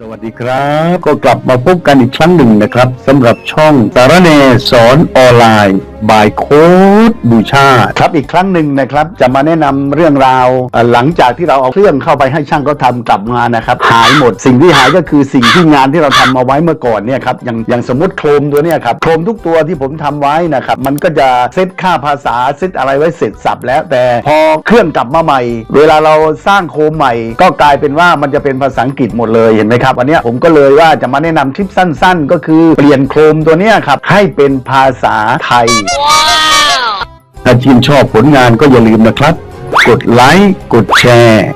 สวัสดีครับ ก็กลับมาพบกันอีกครั้งหนึ่งนะครับสำหรับช่องสารเนสอนออนไลน์ บายโค้ดบูชาครับอีกครั้งหนึ่งนะครับ จะมาแนะนำเรื่องราวหลังจากที่เราเอาเครื่องเข้าไปให้ช่างเขาทำกลับมานะครับ หายหมดสิ่งที่หายก็คือสิ่งที่งานที่เราทำมาไว้เมื่อก่อนเนี่ยครับอย่างอย่างสมมติโครมตัวเนี้ยครับโครมทุกตัวที่ผมทำไว้นะครับมันก็จะเซตค่าภาษาเซตอะไรไว้เสร็จสับแล้ว แต่พอเครื่องกลับมาใหม่ เวลาเราสร้างโครมใหม่ ก็กลายเป็นว่ามันจะเป็นภาษาอังกฤษหมดเลยเห็นไหมครับวันนี้ผมก็เลยว่าจะมาแนะนำคลิปสั้น ๆ ก็คือเปลี่ยนโครมตัวเนี้ยครับให้เป็นภาษาไทยถ้าชื่นชอบผลงานก็อย่าลืมนะครับ กดไลค์ กดแชร์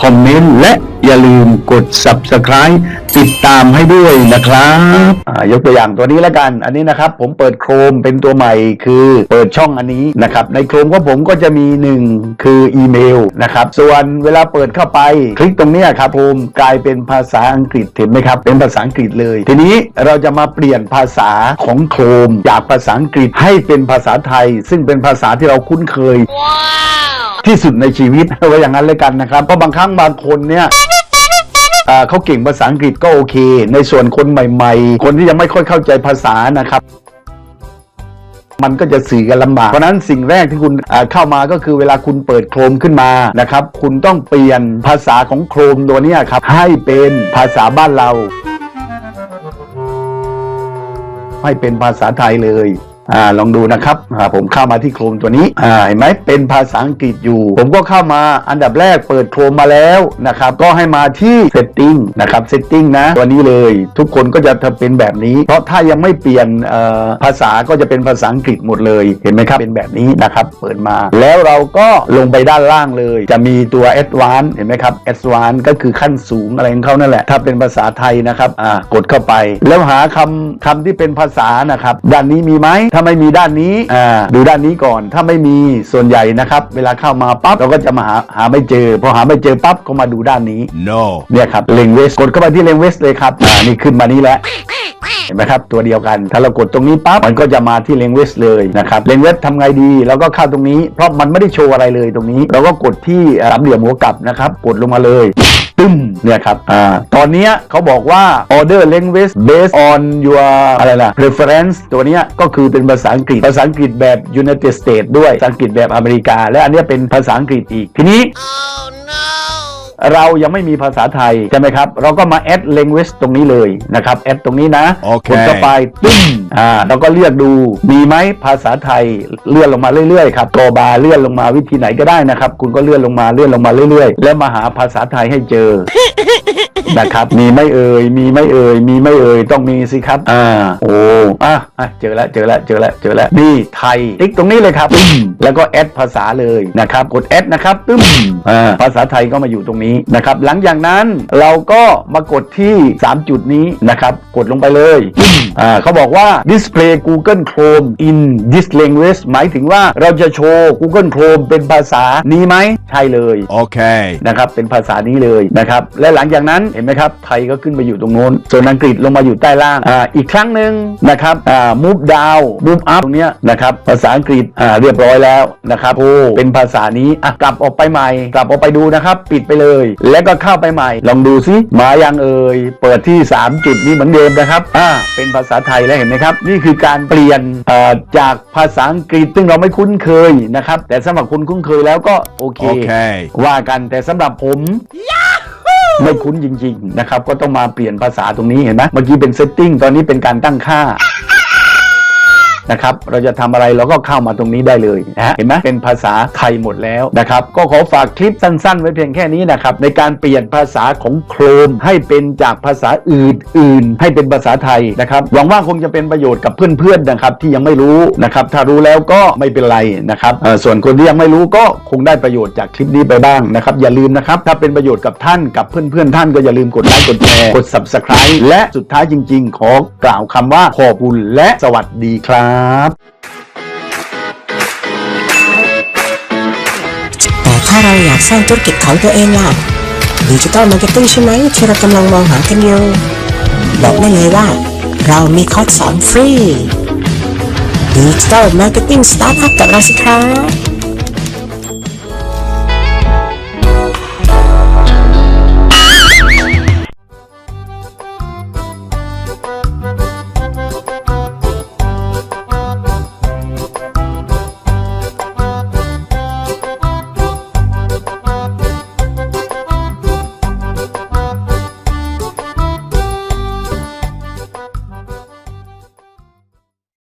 คอมเมนต์ และอย่าลืมกด Subscribe ติดตามให้ด้วยนะครับอ่ายกตัวอย่างตัวนี้แล้วกัน อันนี้นะครับ ผมเปิดโครมเป็นตัวใหม่คือเปิดช่องอันนี้นะครับ ในโครมของผมก็จะมีหนึ่งคืออีเมลนะครับ ส่วนเวลาเปิดเข้าไป คลิกตรงเนี้ยครับผมกลายเป็นภาษาอังกฤษเห็นไหมครับ เป็นภาษาอังกฤษเลย ทีนี้เราจะมาเปลี่ยนภาษาของโครมจากภาษาอังกฤษให้เป็นภาษาไทย ซึ่งเป็นภาษาที่เราคุ้นเคย ที่สุดในชีวิตไว้อย่างนั้นเลยกันนะครับ เพราะบางครั้งบางคนเนี่ยเขาเก่งภาษาอังกฤษก็โอเค ในส่วนคนใหม่ ๆ คนที่ยังไม่ค่อยเข้าใจภาษานะครับ มันก็จะสื่อกันลำบาก เพราะนั้นสิ่งแรกที่คุณเข้ามาก็คือเวลาคุณเปิดโครมขึ้นมานะครับ คุณต้องเปลี่ยนภาษาของโครมตัวนี้ครับ ให้เป็นภาษาบ้านเรา ให้เป็นภาษาไทยเลย อ่าลองดูนะครับอ่าผมเข้ามาที่โครมตัวนี้อ่าเห็นไหมเป็นภาษาอังกฤษอยู่ ผมก็เข้ามาอันดับแรกเปิดโครมมาแล้วนะครับก็ให้มาที่ setting นะครับ setting นะตัวนี้เลยทุกคนก็จะเป็นแบบนี้ เพราะถ้ายังไม่เปลี่ยนภาษาก็จะเป็นภาษาอังกฤษหมดเลยเห็นไหมครับเป็นแบบนี้นะครับเปิดมา แล้วเราก็ลงไปด้านล่างเลย จะมีตัว advanced เห็นไหมครับ advanced ก็คือขั้นสูงอะไรของเขานั่นแหละ ถ้าเป็นภาษาไทยนะครับอ่ากดเข้าไป แล้วหาคำคำที่เป็นภาษานะครับด้านนี้มีไหมถ้าไม่มีด้านนี้อ่าดูด้านนี้ก่อน ถ้าไม่มีส่วนใหญ่นะครับ เวลาเข้ามาปั๊บเราก็จะมาหาหาไม่เจอพอหาไม่เจอปั๊บก็มาดูด้านนี้ No. เนี่ยครับเลงเวสกดเข้าไปที่เลงเวสเลยครับอ่านี่ขึ้นมานี้แล้วเห็นไหมครับ ตัวเดียวกัน ถ้าเรากดตรงนี้ปั๊บมันก็จะมาที่เลงเวสเลยนะครับเลงเวสทำไงดีเราก็เข้าตรงนี้ เพราะมันไม่ได้โชว์อะไรเลยตรงนี้ เราก็กดที่สามเหลี่ยมหัวกลับนะครับ กดลงมาเลย ตึ้มเนี่ยครับอ่าตอนนี้เขาบอกว่า order language based on your อะไรล่ะ preference ตัวเนี้ยก็คือเป็นภาษาอังกฤษ ภาษาอังกฤษแบบ United States ด้วยภาษาอังกฤษแบบอเมริกา และอันเนี้ยเป็นภาษาอังกฤษอีกทีนี้ เรายังไม่มีภาษาไทยใช่ไหมครับ เราก็มา add language ตรงนี้เลยนะครับ add ตรงนี้นะโอเค กดเข้าไปตึ้มอ่าเราก็เลือกดูมีไหมภาษาไทยเลื่อนลงมาเรื่อยๆครับกอบาร์เลื่อนลงมาวิธีไหนก็ได้นะครับ คุณก็เลื่อนลงมาเลื่อนลงมาเรื่อยๆ แล้วมาหาภาษาไทยให้เจอ นะครับ มีไม่เอ่ยมีไม่เอ่ยมีไม่เอ่ยต้องมีสิครับ อ่าโอ้อะอะเจอแล้วเจอแล้วเจอแล้วเจอแล้วนี่ไทยติ๊กตรงนี้เลยครับตึ้มแล้วก็แอดภาษาเลยนะครับกดแอดนะครับตึ้มอ่าภาษาไทยก็มาอยู่ตรงนี้นะครับ หลังจากนั้นเราก็มากดที่ 3 จุดนี้นะครับ กดลงไปเลยตึ้มอ่าเขาบอกว่า display Google Chrome in this language หมายถึงว่าเราจะโชว์ Google Chrome เป็นภาษานี้ไหมใช่เลย Okay. นะครับเป็นภาษานี้เลยนะครับ และหลังจากนั้นเห็นไหมครับ ไทยก็ขึ้นไปอยู่ตรงโน้นส่วนอังกฤษลงมาอยู่ใต้ล่างอ่าอีกครั้งหนึ่งนะครับอ่า move down move up ตรงเนี้ยนะครับภาษาอังกฤษอ่าเรียบร้อยแล้วนะครับโอ้เป็นภาษานี้อะกลับออกไปใหม่ กลับออกไปดูนะครับ ปิดไปเลยแล้วก็เข้าไปใหม่ ลองดูซิมายังเอ่ยเปิดที่ 3 จุดนี้เหมือนเดิมนะครับอ่าเป็นภาษาไทยแล้วเห็นไหมครับ นี่คือการเปลี่ยนเอ่อจากภาษาอังกฤษซึ่งเราไม่คุ้นเคยนะครับ แต่สำหรับคุณคุ้นเคยแล้วก็โอเค Okay. ว่ากันแต่สำหรับผม ไม่คุ้นจริง ๆ นะครับ ก็ต้องมาเปลี่ยนภาษาตรงนี้เห็นไหมเมื่อกี้เป็นเซตติ้งตอนนี้เป็นการตั้งค่า นะครับ เราจะทำอะไรเราก็เข้ามาตรงนี้ได้เลยนะฮะเห็นไหมเป็นภาษาไทยหมดแล้วนะครับ ก็ขอฝากคลิปสั้นๆ ไว้เพียงแค่นี้นะครับ ในการเปลี่ยนภาษาของโครมให้เป็นจากภาษาอื่นๆ ให้เป็นภาษาไทยนะครับหวังว่าคงจะเป็นประโยชน์กับเพื่อนๆนะครับที่ยังไม่รู้นะครับ ถ้ารู้แล้วก็ไม่เป็นไรนะครับเอ่อส่วนคนที่ยังไม่รู้ก็คงได้ประโยชน์จากคลิปนี้ไปบ้างนะครับ อย่าลืมนะครับถ้าเป็นประโยชน์กับท่านกับเพื่อนๆท่านก็อย่าลืมกดไลค์กดแชร์กด subscribe และสุดท้ายจริง ๆ ขอกล่าวคำว่าขอบคุณและสวัสดีครับแต่ถ้าเราอยากสร้างธุรกิจของตัวเองล่ะดิจิตอลมาร์เก็ตติ้งใช่ไหมที่เรากำลังมองหากันอยู่บอกได้เลยว่า เรามีคอร์สสอนฟรีดิจิตอลมาร์เก็ตติ้งสตาร์ทอัพกับเราสิครับ